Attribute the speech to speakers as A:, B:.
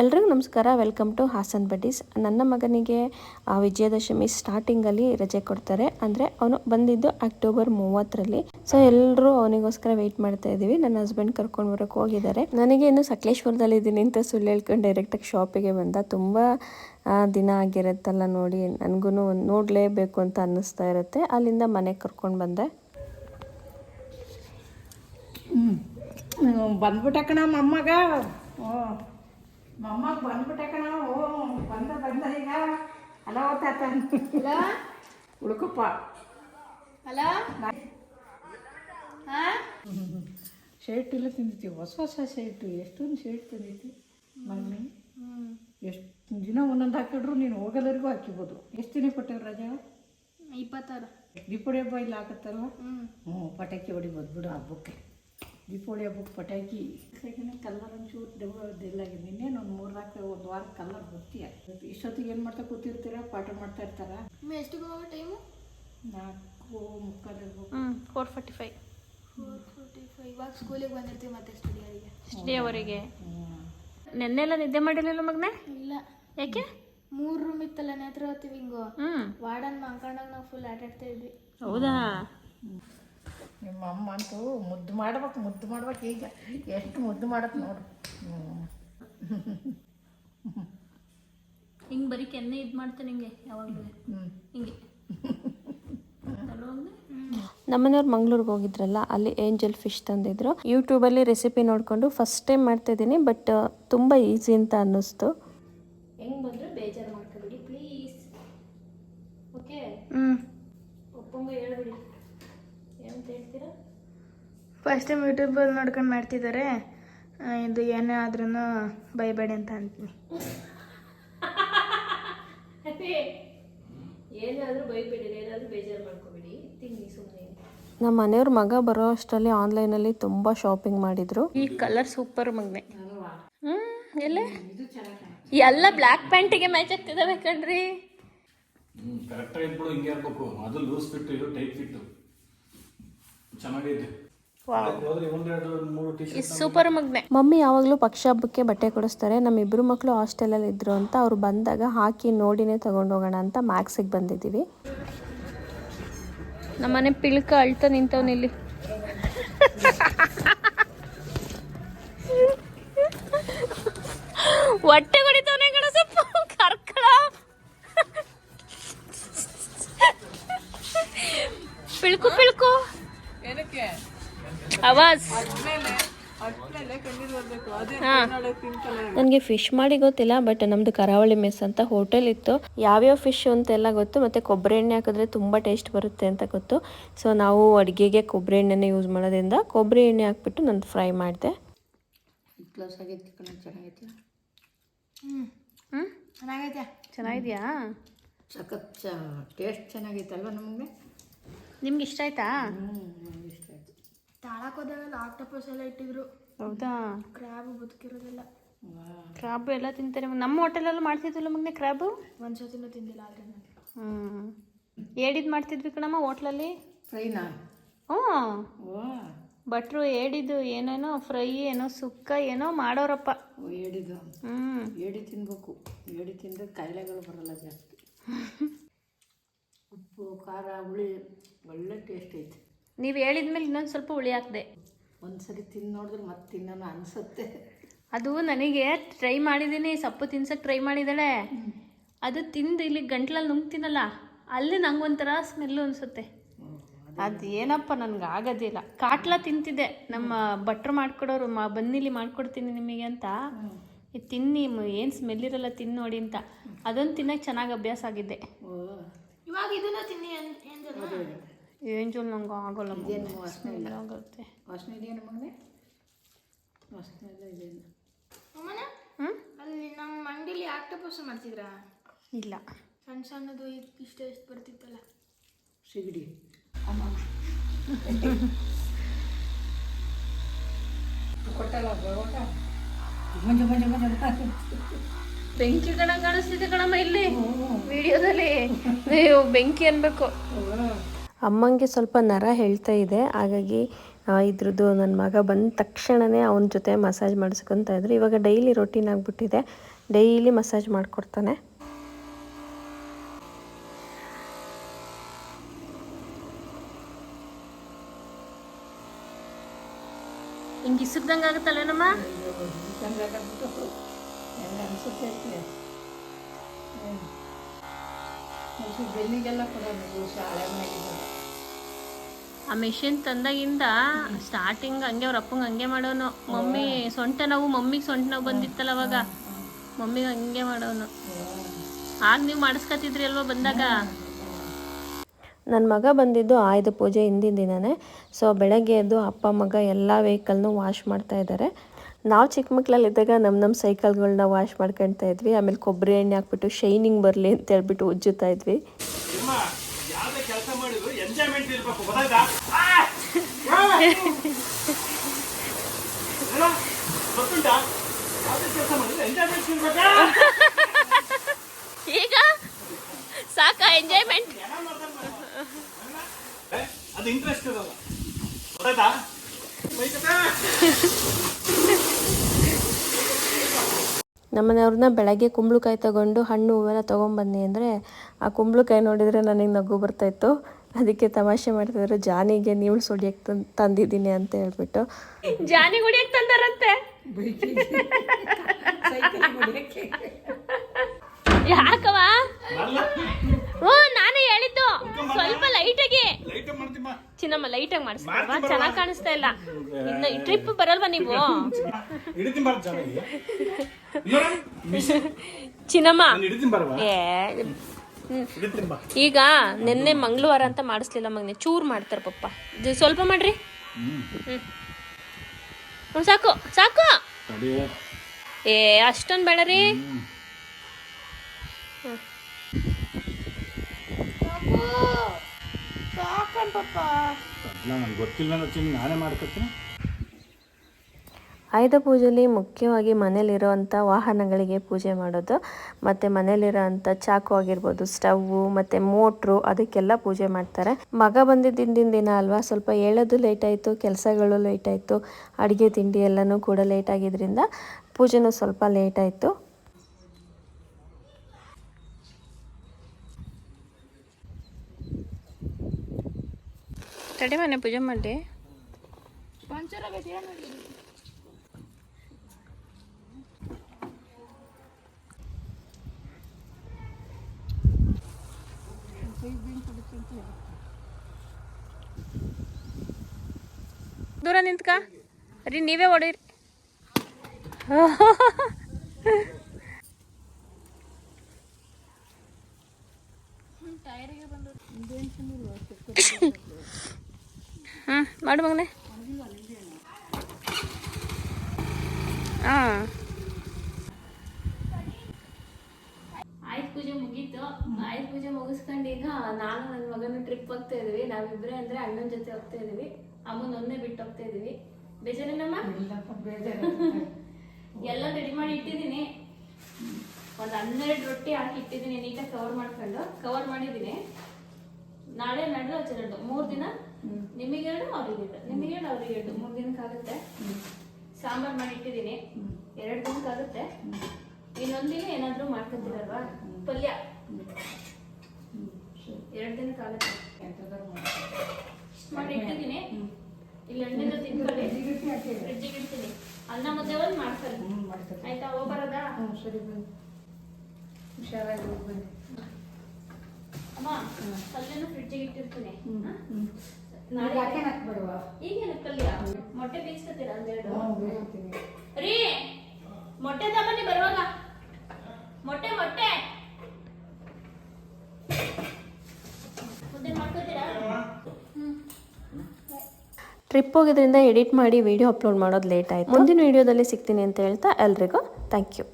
A: ಎಲ್ರಿಗೂ ನಮಸ್ಕಾರ. Welcome to Haasan buddies ನನ್ನ ಮಗನಿಗೆ ವಿಜಯದಶಮಿ ಸ್ಟಾರ್ಟಿಂಗಲ್ಲಿ ರಜೆ ಕೊಡ್ತಾರೆ. ಅಂದರೆ ಅವನು ಬಂದಿದ್ದು ಅಕ್ಟೋಬರ್ ಮೂವತ್ತರಲ್ಲಿ. ಸೊ ಎಲ್ಲರೂ ಅವನಿಗೋಸ್ಕರ ವೆಯ್ಟ್ ಮಾಡ್ತಾ ಇದ್ದೀವಿ. ನನ್ನ ಹಸ್ಬೆಂಡ್ ಕರ್ಕೊಂಡು ಬರೋಕೆ ಹೋಗಿದ್ದಾರೆ. ನನಗೆ ಇನ್ನು ಸಕಲೇಶ್ವರದಲ್ಲಿ ಇದ್ದೀನಿ ಅಂತ ಸುಳ್ಳು ಹೇಳ್ಕೊಂಡು ಡೈರೆಕ್ಟಾಗಿ ಶಾಪಿಗೆ ಬಂದ. ತುಂಬ ದಿನ ಆಗಿರುತ್ತಲ್ಲ ನೋಡಿ ನನಗೂ ನೋಡಲೇಬೇಕು ಅಂತ ಅನ್ನಿಸ್ತಾ ಇರುತ್ತೆ. ಅಲ್ಲಿಂದ ಮನೆಗೆ ಕರ್ಕೊಂಡು ಬಂದೆ.
B: ಬಂದ್ಬಿಟ್ಟ ಕಣ ಮೊಮ್ಮಗ ಮೊಮ್ಮಗ ಬಂದ್ಬಿಟ್ಟ ಕಣ ಓ ಬಂದ ಬಂದ ಈಗ. ಹಲೋ ತಾತ. ಹುಡುಕಪ್ಪ
C: ಹಲೋ ಹಾ?
B: ಶರ್ಟ್ ಎಲ್ಲ ತಿಂದಿತ್ತು ಹೊಸ ಹೊಸ ಶರ್ಟು. ಎಷ್ಟೊಂದು ಶರ್ಟ್ ತಂದಿತ್ತು ಮಮ್ಮಿ ಎಷ್ಟು ದಿನ ಒಂದೊಂದು ಹಾಕಿಡ್ರು ನೀನು ಹೋಗಲ್ಲರಿಗೂ ಹಾಕಿಬೋದು. ಎಷ್ಟು ದಿನ ಕೊಟ್ಟವ್ರು ರಜಾ?
C: ಇಪ್ಪತ್ತಾರು.
B: ದೀಪಾವಳಿ ಹಬ್ಬ ಇಲ್ಲ
C: ಹಾಕತ್ತಲ್ವ?
B: ಹ್ಞೂ ಪಟಾಕಿ ಹೊಡಿಬೋದು ಬಿಡು ಹಬ್ಬಕ್ಕೆ. ದೀಪಾವಳಿ ಹಬ್ಬಕ್ಕೆ ಪಟಾಕಿ. ಕಲ್ಲರ್ ಒಂಚೂರು ದೆಲ್ಲ ಆಗಿದೆ ನಿನ್ನೇನು ಒಂದು ಮೂರು ನಾಲ್ಕು ಒಂದು ವಾರ ಕಲ್ಲರ್ ಬರ್ತೀಯ. ಇಷ್ಟೊತ್ತಿಗೆ ಏನು ಮಾಡ್ತಾ ಕೂತಿರ್ತೀರ? ಪಾಠ ಮಾಡ್ತಾ ಇರ್ತಾರ?
C: ಎಷ್ಟು ಎಷ್ಟಿಗೆ ಹೋಗೋ ಟೈಮು
B: ನಾಲ್ಕು ಮುಕ್ಕಾಲು
A: four forty five
C: four forty five ಇವಾಗ ಸ್ಕೂಲಿಗೆ ಬಂದಿರ್ತೀವಿ ಮತ್ತೆ ಸ್ಟಡಿಯವರಿಗೆ
A: ಸ್ಟಡಿಯವರೆಗೆ. ನೆನ್ನೆಲ್ಲ ನಿದ್ದೆ ಮಾಡಿರಲಿಲ್ಲ ಮಗನೇ?
C: ಇಲ್ಲ.
A: ಯಾಕೆ?
C: ಮೂರು ರೂಮ್ ಇತ್ತಲ್ಲ ನೇತ್ರ ಹೋಗ್ತೀವಿ ಹಿಂಗು.
A: ಹ್ಞೂ
C: ವಾರ್ಡನ್ ಮಲ್ಕೊಂಡಾಗ ನಾವು ಫುಲ್ ಆಟಾಡ್ತಾ ಇದ್ವಿ.
A: ಹೌದಾ?
B: ನಿಮ್ಮ ಅಮ್ಮ ಅಂತೂ ಮುದ್ದು ಮಾಡ್ಬೇಕು ಮುದ್ದು ಮಾಡ್ಬೇಕು ಈಗ. ಎಷ್ಟು ಮುದ್ದು ಮಾಡತ್ ನೋಡು.
A: ಹಿಂಗ್ ಬರೀ ಕೆನ್ನೆ ಇದು ಮಾಡ್ತಾನೆ ಹಿಂಗೆ ಯಾವಾಗಲೂ.
B: ಹ್ಞೂ
A: ಹಿಂಗೆ. ನಮ್ಮನೆಯವ್ರು ಮಂಗ್ಳೂರ್ಗೆ ಹೋಗಿದ್ರಲ್ಲ ಅಲ್ಲಿ ಏಂಜಲ್ ಫಿಶ್ ತಂದಿದ್ರು. ಯೂಟ್ಯೂಬಲ್ಲಿ ರೆಸಿಪಿ ನೋಡಿಕೊಂಡು ಫಸ್ಟ್ ಟೈಮ್ ಮಾಡ್ತಾ ಇದ್ದೀನಿ ಬಟ್ ತುಂಬ ಈಸಿ ಅಂತ ಅನ್ನಿಸ್ತು. ಹೆಂಗ್ ಬಂದರೂ ಬೇಜಾರು ಮಾಡ್ಕೊಬಿಡಿ ಪ್ಲೀಸ್. ಓಕೆ?
C: ಹ್ಞೂ
A: ಒಪ್ಪಂಗ ಹೇಳ್ಬಿಡಿ. ಏನಂತ ಹೇಳ್ತೀರಾ?
C: ಫಸ್ಟ್ ಟೈಮ್ ಯೂಟ್ಯೂಬಲ್ಲಿ ನೋಡ್ಕೊಂಡು ಮಾಡ್ತಿದ್ದಾರೆ ಇದು ಏನೇ ಆದ್ರೂ ಬೈಬೇಡಿ ಅಂತ ಅಂತೀನಿ.
A: ಏನಾದರೂ ಬೈಬೇಡಿ ಏನಾದರೂ ಬೇಜಾರು ಮಾಡ್ಕೋಬೇಡಿ. ತಿನ್ನಿ ಸುಮ್ಮನೆ ನಮ್ಮ ಮನೆಯವ್ರ ಮಗ ಬರೋ ಅಷ್ಟರಲ್ಲಿ ಆನ್ಲೈನಲ್ಲಿ ತುಂಬ ಶಾಪಿಂಗ್ ಮಾಡಿದ್ರು. ಈ ಕಲರ್ ಸೂಪರ್ ಮಗ್ನೆ. ಹ್ಞೂ ಬ್ಲಾಕ್ ಎಲ್ಲ ಬ್ಲ್ಯಾಕ್ ಪ್ಯಾಂಟಿಗೆ ಮ್ಯಾಚ್ ಆಗ್ತಿದಾವೆ ಕಣ್ರಿ.
D: ಹ್ಮ್ ಕರೆಕ್ಟಾಗಿ ಹಿಂಗೆ ಇರ್ಬೇಕು ಅದು ಲೂಸ್ ಫಿಟ್ ಇದು ಟೈಟ್ ಫಿಟ್ ಚೆನ್ನಾಗೈತೆ.
A: ಸೂಪರ್ ಮಗ್ನೆ. ಮಮ್ಮಿ ಯಾವಾಗಲೂ ಪಕ್ಷ ಹಬ್ಬಕ್ಕೆ ಬಟ್ಟೆ ಕೊಡಿಸ್ತಾರೆ. ನಮ್ಮ ಇಬ್ಬರು ಮಕ್ಕಳು ಹಾಸ್ಟೆಲಲ್ಲಿ ಇದ್ರು ಅಂತ ಅವ್ರು ಬಂದಾಗ ಹಾಕಿ ನೋಡಿನೇ ತಗೊಂಡೋಗೋಣ ಅಂತ ಮ್ಯಾಕ್ಸಿಗೆ ಬಂದಿದ್ದೀವಿ. ನಮ್ಮನೆ ಪಿಳ್ಕ ಅಳ್ತಾ ನಿಂತವನಿಲ್ಲಿ. ಆವಾಜ್ ನನಗೆ ಫಿಶ್ ಮಾಡಿ ಗೊತ್ತಿಲ್ಲ ಬಟ್ ನಮ್ದು ಕರಾವಳಿ ಮೆಸ್ ಅಂತ ಹೋಟೆಲ್ ಇತ್ತು. ಯಾವ್ಯಾವ ಫಿಶ್ ಅಂತೆಲ್ಲ ಗೊತ್ತು ಮತ್ತೆ ಕೊಬ್ಬರಿ ಎಣ್ಣೆ ಹಾಕಿದ್ರೆ ತುಂಬ ಟೇಸ್ಟ್ ಬರುತ್ತೆ ಅಂತ ಗೊತ್ತು. ಸೊ ನಾವು ಅಡುಗೆಗೆ ಕೊಬ್ಬರಿ ಎಣ್ಣೆನ ಯೂಸ್ ಮಾಡೋದ್ರಿಂದ ಕೊಬ್ಬರಿ ಎಣ್ಣೆ ಹಾಕ್ಬಿಟ್ಟು ನಾನು ಫ್ರೈ ಮಾಡಿದೆ. ಚೆನ್ನಾಗಿದ್ಯಾ?
B: ಸಖತ್ ಚೆನ್ನಾಗಿತ್ತಲ್ವಾ ಟೇಸ್ಟ್ ನಮಗೆ?
A: ನಿಮ್ಗೆ ಇಷ್ಟ ಆಯ್ತಾ?
B: ಹ್ಞೂ ನಮ್ಗೆ ಇಷ್ಟ ಆಯ್ತು
C: ತಾಳಕ್ಕೆ ಹೋದಾಗೆಲ್ಲ ಆಕ್ಟೋಪಸ್ ಎಲ್ಲ ಇಟ್ಟಿದ್ರು.
A: ಹೌದಾ?
C: ಕ್ರ್ಯಾಬ್ ಬದುಕಿರೋದಿಲ್ಲ.
B: ವಾ
A: ಕ್ರಾಬು ಎಲ್ಲ ತಿಂತಾರೆ. ನಮ್ಮ ಹೋಟೆಲಲ್ಲೂ ಮಾಡ್ತಿದ್ವಲ್ಲ ಮಗನೆ ಕ್ರಾಬು
C: ಒಂದ್ಸತಿನೂ ತಿಂದಿಲ್ಲ ಆದರೆ ನಾನು.
A: ಹ್ಞೂ ಏಡಿದ್ ಮಾಡ್ತಿದ್ವಿ ಕಣಮ್ಮ ಹೋಟ್ಲಲ್ಲಿ?
B: ಫ್ರೈನಾ?
A: ಹ್ಞೂ. ಭಟ್ರು ಏಡಿದ್ದು ಏನೇನೋ ಫ್ರೈ ಏನೋ ಸುಕ್ಕ ಏನೋ ಮಾಡೋರಪ್ಪ.
B: ಏಡಿದ್ದು. ಏಡಿದು
A: ಹ್ಞೂ
B: ಏಡಿ ತಿನ್ಬೇಕು. ಏಡಿ ತಿಂದರೆ ಕಾಯಿಲೆಗಳು ಬರಲ್ಲ ಜಾಸ್ತಿ. ಉಪ್ಪು ಖಾರ ಹುಳಿ ಒಳ್ಳೆ ಟೇಸ್ಟ್ ಐತೆ.
A: ನೀವು ಹೇಳಿದ್ಮೇಲೆ ಇನ್ನೊಂದು ಸ್ವಲ್ಪ ಹುಳಿ ಹಾಕ್ದೆ.
B: ಒಂದ್ಸರಿ ತಿಂದು ನೋಡಿದ್ರೆ ಮತ್ತೆ ತಿನ್ನೋಣ ಅನ್ಸುತ್ತೆ.
A: ಅದು ನನಗೆ ಟ್ರೈ ಮಾಡಿದ್ದೀನಿ ಸೊಪ್ಪು ತಿನ್ಸಕ್ಕೆ ಟ್ರೈ ಮಾಡಿದ್ದಾಳೆ. ಅದು ತಿಂದು ಇಲ್ಲಿ ಗಂಟ್ಲಲ್ಲಿ ನುಂಗ್ತೀನಲ್ಲ ಅಲ್ಲಿ ನಂಗೊಂಥರ ಸ್ಮೆಲ್ಲು ಅನಿಸುತ್ತೆ. ಅದು ಏನಪ್ಪ ನನಗೆ ಆಗೋದಿಲ್ಲ. ಕಾಟ್ಲ ತಿಂತಿದ್ದೆ ನಮ್ಮ ಭಟ್ರು ಮಾಡ್ಕೊಡೋರು ಮಾ ಬನ್ನಿಲಿ ಮಾಡ್ಕೊಡ್ತೀನಿ ನಿಮಗೆ ಅಂತ. ಇದು ತಿನ್ನಿ ಏನು ಸ್ಮೆಲ್ ಇರಲ್ಲ ತಿನ್ ನೋಡಿ ಅಂತ. ಅದೊಂದು ತಿನ್ನಕ್ಕೆ ಚೆನ್ನಾಗಿ ಅಭ್ಯಾಸ ಆಗಿದ್ದೆ.
B: ಓ.
C: ಇವಾಗ ಇದನ್ನ ತಿನ್ನಿ
A: ಏಂಜಲ್ ನಂಗೆ ಆಗೋಲ್ಲ
B: ಇದೇನು ವಾಸನೆ ಇಲ್ಲ.
A: ಆಗುತ್ತೆ.
B: ವಾಸನೆ ಇದೆಯಾ ಮಗನೇ ವಾಸನೆ ಎಲ್ಲ ಇದೇನು.
C: ಅಮ್ಮನ?
A: ಹ್ಞೂ
C: ಅಲ್ಲಿ ನಮ್ಮ ಅಂಗಡಿಲಿ ಆಕ್ಟೋಪಸ್ ಮಾಡ್ತಿದ್ರಾ?
A: ಇಲ್ಲ.
C: ಸಣ್ಣ ಸಣ್ಣದು ಇಷ್ಟ ಎಷ್ಟು ಬರ್ತಿತ್ತಲ್ಲ?
B: ಸಿಗಡಿ. ಕೊಟ್ಟಲ್ಲ ಬರೋಟ ಮಂಜು ಮಂಜು ಮಂಜು ಮಂಜು.
A: ಬೆಂಕಿ ಕಣ ಕಾಣಿಸ್ತಿದೆ ಕಣಮ್ಮ ಇಲ್ಲಿ. ವಿಡಿಯೋದಲ್ಲಿ. ನೀವು ಬೆಂಕಿ ಅನ್ಬೇಕು. ಅಮ್ಮಂಗೆ ಸ್ವಲ್ಪ ನರ ಹೇಳ್ತಾ ಇದೆ. ಹಾಗಾಗಿ ಇದ್ರದ್ದು ನನ್ನ ಮಗ ಬಂದ ತಕ್ಷಣವೇ ಅವನ ಜೊತೆ ಮಸಾಜ್ ಮಾಡಿಸ್ಕೊತಾ ಇದ್ರು. ಇವಾಗ ಡೈಲಿ ರೊಟೀನ್ ಆಗಿಬಿಟ್ಟಿದೆ. ಡೈಲಿ ಮಸಾಜ್ ಮಾಡಿಕೊಡ್ತಾನೆ. ಹಿಂಗೆ ಇಸುಕ್ದಂಗೆ
B: ಬೆನ್ನಿಗೆಲ್ಲ ಕೊಡೋದು ಮಾಡಿದ್ದಾರೆ
A: ಆ ಮೆಷಿನ್ ತಂದಾಗಿಂದ ಸ್ಟಾರ್ಟಿಂಗ್ ಹಂಗೆ ಅವ್ರ ಅಪ್ಪಂಗೆ ಹಂಗೆ ಮಾಡೋನು. ಮಮ್ಮಿ ಸೊಂಟ ನಾವು, ಮಮ್ಮಿಗೆ ಸೊಂಟ ನಾವು ಬಂದಿತ್ತಲ್ಲ ಅವಾಗ. ಮಮ್ಮಿಗೆ ಹಂಗೆ ಮಾಡೋನು. ಆಗ ನೀವು ಮಾಡಿಸ್ಕೊತಿದ್ರಿ ಅಲ್ವಾ ಬಂದಾಗ? ನನ್ನ ಮಗ ಬಂದಿದ್ದು ಆಯುಧ ಪೂಜೆ ಹಿಂದಿನ ದಿನನೇ. ಸೊ ಬೆಳಗ್ಗೆ ಎದ್ದು ಅಪ್ಪ, ಮಗ ಎಲ್ಲ ವೆಹಿಕಲ್ನೂ ವಾಶ್ ಮಾಡ್ತಾ ಇದ್ದಾರೆ ನಾವು ಚಿಕ್ಕ ಮಕ್ಕಳಲ್ಲಿದ್ದಾಗ ನಮ್ಮ ನಮ್ಮ ಸೈಕಲ್ಗಳನ್ನ ವಾಶ್ ಮಾಡ್ಕೊಳ್ತಾ ಇದ್ವಿ. ಆಮೇಲೆ ಕೊಬ್ಬರಿ ಎಣ್ಣೆ ಹಾಕ್ಬಿಟ್ಟು ಶೈನಿಂಗ್ ಬರಲಿ ಅಂತ ಹೇಳ್ಬಿಟ್ಟು ಉಜ್ಜುತ್ತಾ ಇದ್ವಿ
D: ನಿಮ್ಮ ಯಾವ್ದೇ ಕೆಲಸ ಮಾಡಿದ್ರು ಎಂಜಾಯ್ಮೆಂಟ್ ಇರ್ಬೇಕು ಗೊತ್ತಾಯ್ತಾ ಆ! ಆ! ಏನೋ? ಗೊತ್ತುಂಟಾ ಯಾವ್ದೇ ಕೆಲಸ ಮಾಡಿದ್ರು ಎಂಜಾಯ್ಮೆಂಟ್ ಇರ್ಬೇಕಾ
A: ಈಗ ಸಾಕ ಎಂಜಾಯ್ಮೆಂಟ್.
D: ಅದು ಇಂಟ್ರೆಸ್ಟ್ ಇರಲ್ಲ ಗೊತ್ತಾಯ್ತಾ? ಬೈಕತ್ತಾ?
A: ನಮ್ಮನೆಯವ್ರನ್ನ ಬೆಳಗ್ಗೆ ಕುಂಬಳಕಾಯಿ ತಗೊಂಡು ಹಣ್ಣು ಹೂವೆಲ್ಲ ತೊಗೊಂಬನ್ನಿ ಅಂದರೆ ಆ ಕುಂಬಳಕಾಯಿ ನೋಡಿದರೆ ನನಗೆ ನಗು ಬರ್ತಾಯಿತ್ತು ಅದಕ್ಕೆ ತಮಾಷೆ ಮಾಡ್ತಿದ್ರು ಜಾನಿಗೆ ನೀವು ಸುಡಿಯಕ್ ತಂದು ತಂದಿದ್ದೀನಿ ಅಂತ ಹೇಳ್ಬಿಟ್ಟು. ಜಾನಿ ಹೊಡಿಯಕ್ಕೆ ತಂದಾರಂತೆ? ಯಾಕವ ಹ್ಞೂ ನಾನು ಹೇಳಿದ್ದು. ಸ್ವಲ್ಪ ಲೈಟಾಗಿ.
D: ಲೈಟ್ ಮಾಡ್ತೀಮ್ಮ
A: ಚಿನ್ನಮ್ಮ ಲೈಟಾಗಿ ಮಾಡಿಸ್ತೀವ ಚೆನ್ನಾಗಿ ಕಾಣಿಸ್ತಾ ಇಲ್ಲ. ಇನ್ನು ಟ್ರಿಪ್ ಬರಲ್ವಾ ನೀವು? ಚಿನ್ನಮ್ಮ. ಈಗ ನಿನ್ನೆ ಮಂಗಳವಾರ ಅಂತ ಮಾಡಿಸ್ಲಿಲ್ಲ ಮಗ್ನೆ ಚೂರ್ ಮಾಡ್ತಾರೆ ಪಪ್ಪ ಇದು ಸ್ವಲ್ಪ ಮಾಡ್ರಿ.
D: ಹ್ಮ್.
A: ಹ್ಞೂ ಸಾಕು ಸಾಕು. ಏ ಅಷ್ಟೊಂದು ಬೇಡ ರೀ.
D: ಗೊತ್ತಿಲ್ಲ ನಾನೇ ಮಾಡ್ಕೊತೀನಿ.
A: ಆಯುಧ ಪೂಜೆಯಲ್ಲಿ ಮುಖ್ಯವಾಗಿ ಮನೇಲಿರೋವಂಥ ವಾಹನಗಳಿಗೆ ಪೂಜೆ ಮಾಡೋದು ಮತ್ತು ಮನೇಲಿರೋವಂಥ ಚಾಕು ಆಗಿರ್ಬೋದು ಸ್ಟವ್ವು ಮತ್ತು ಮೋಟ್ರು ಅದಕ್ಕೆಲ್ಲ ಪೂಜೆ ಮಾಡ್ತಾರೆ. ಮಗ ಬಂದಿದ್ದ ಹಿಂದಿನ ದಿನ ಅಲ್ವಾ ಸ್ವಲ್ಪ ಹೇಳೋದು ಲೇಟ್ ಆಯಿತು ಕೆಲಸಗಳು ಲೇಟ್ ಆಯಿತು ಅಡುಗೆ ತಿಂಡಿ ಎಲ್ಲನೂ ಕೂಡ ಲೇಟ್ ಆಗಿದ್ದರಿಂದ ಪೂಜೆನೂ ಸ್ವಲ್ಪ ಲೇಟ್ ಆಯಿತು. ತಡೆ ಮನೆ ಪೂಜೆ ಮಾಡಿ ದೂರ ನಿಂತ್ಕ. ರೀ ನೀವೇ ಹೊಡೀರಿ ಹ್ಞೂ ಮಾಡು ಮಗನೆ. ಹಾಂ ಆಯ್ತು ಪೂಜೆ ಮುಗೀತು ಆಯ್ತು ಪೂಜೆ ಮುಗಿಸ್ಕೊಂಡು ಈಗ ನಾನು ನನ್ನ ಮಗನ ಟ್ರಿಪ್ ಹೋಗ್ತಾ ಇದೀವಿ. ನಾವಿಬ್ರೆ ಅಂದ್ರೆ ಅಣ್ಣನ ಜೊತೆ ಹೋಗ್ತಾ ಇದೀವಿ. ಅಮ್ಮನ ಒಂದೇ ಬಿಟ್ಟು ಹೋಗ್ತಾ ಇದೀವಿ. ಬೇಜಾರೇನಮ್ಮ? ಎಲ್ಲ ರೆಡಿ ಮಾಡಿ ಇಟ್ಟಿದ್ದೀನಿ. ಒಂದು ಹನ್ನೆರಡು ರೊಟ್ಟಿ ಹಾಕಿ ಇಟ್ಟಿದ್ದೀನಿ ನೀಟಾಗಿ ಕವರ್ ಮಾಡ್ಕೊಂಡು. ಕವರ್ ಮಾಡಿದ್ದೀನಿ. ನಾಳೆ ನಡೆದು ಹಚ್ಚೆರಡು ಮೂರು ದಿನ? ನಿಮಗೆರಡು ಅವ್ರಿಗೆರಡು ನಿಮಗೆರಡು ಅವ್ರಿಗೆರಡು ಮೂರು ದಿನಕ್ಕಾಗುತ್ತೆ. ಸಾಂಬಾರ್ ಮಾಡಿ ಇಟ್ಟಿದ್ದೀನಿ. ಎರಡು ದಿನಕ್ಕಾಗುತ್ತೆ. ಇನ್ನೊಂದಿನ ಏನಾದರೂ ಮಾಡ್ಕೊತೀರಲ್ವಾ? ಪಲ್ಯ. ಎರಡು
B: ದಿನ ಮಾಡ್ತಾರೆ.
A: ಮಾಡಿ ಇಟ್ಟಿದ್ದೀನಿ. ಇಲ್ಲಿ ಎಣ್ಣೆಲ್ಲ ತಿನ್ಕೊಳ್ಳಿ. ಫ್ರಿಡ್ಜಿಗೆ ಇಡ್ತೀನಿ. ಅನ್ನ ಮುದ್ದೆ ಒಂದು
B: ಮಾಡ್ತಾರೆ
A: ಆಯ್ತಾ? ಹೋಗ ಬರೋದಾ?
B: ಹ್ಞೂ ಸರಿ ಬನ್ನಿ. ಹುಷಾರಾಗಿ ಹೋಗಿ ಬನ್ನಿ.
A: ಅಮ್ಮ ಪಲ್ಯನ ಫ್ರಿಡ್ಜಿಗೆ ಇಟ್ಟಿರ್ತೀನಿ. ನಾಳೆ
B: ಯಾಕೆ ಹಾಕ್ಬೇಡವಾ
A: ಈಗೇನು ಪಲ್ಯ ಮೊಟ್ಟೆ ಬೇಯಿಸ್ಕೊತೀರಾ ಒಂದೆರಡು
B: ಹ್ಞೂ ಬೇಯಿಸ್ತೀನಿ
A: ರೀ ಮೊಟ್ಟೆ ತಗೊಂಡಿ ಬರುವಾಗ ಮೊಟ್ಟೆ ಮೊಟ್ಟೆ ಮುದ್ದೆ ಮಾಡ್ಕೋತೀರಾ ಟ್ರಿಪ್ ಹೋಗಿದ್ರಿಂದ ಎಡಿಟ್ ಮಾಡಿ ವಿಡಿಯೋ ಅಪ್ಲೋಡ್ ಮಾಡೋದು ಲೇಟ್ ಆಯಿತು. ಮುಂದಿನ ವಿಡಿಯೋದಲ್ಲಿ ಸಿಗ್ತೀನಿ ಅಂತ ಹೇಳ್ತಾ ಎಲ್ರಿಗೂ ಥ್ಯಾಂಕ್ ಯು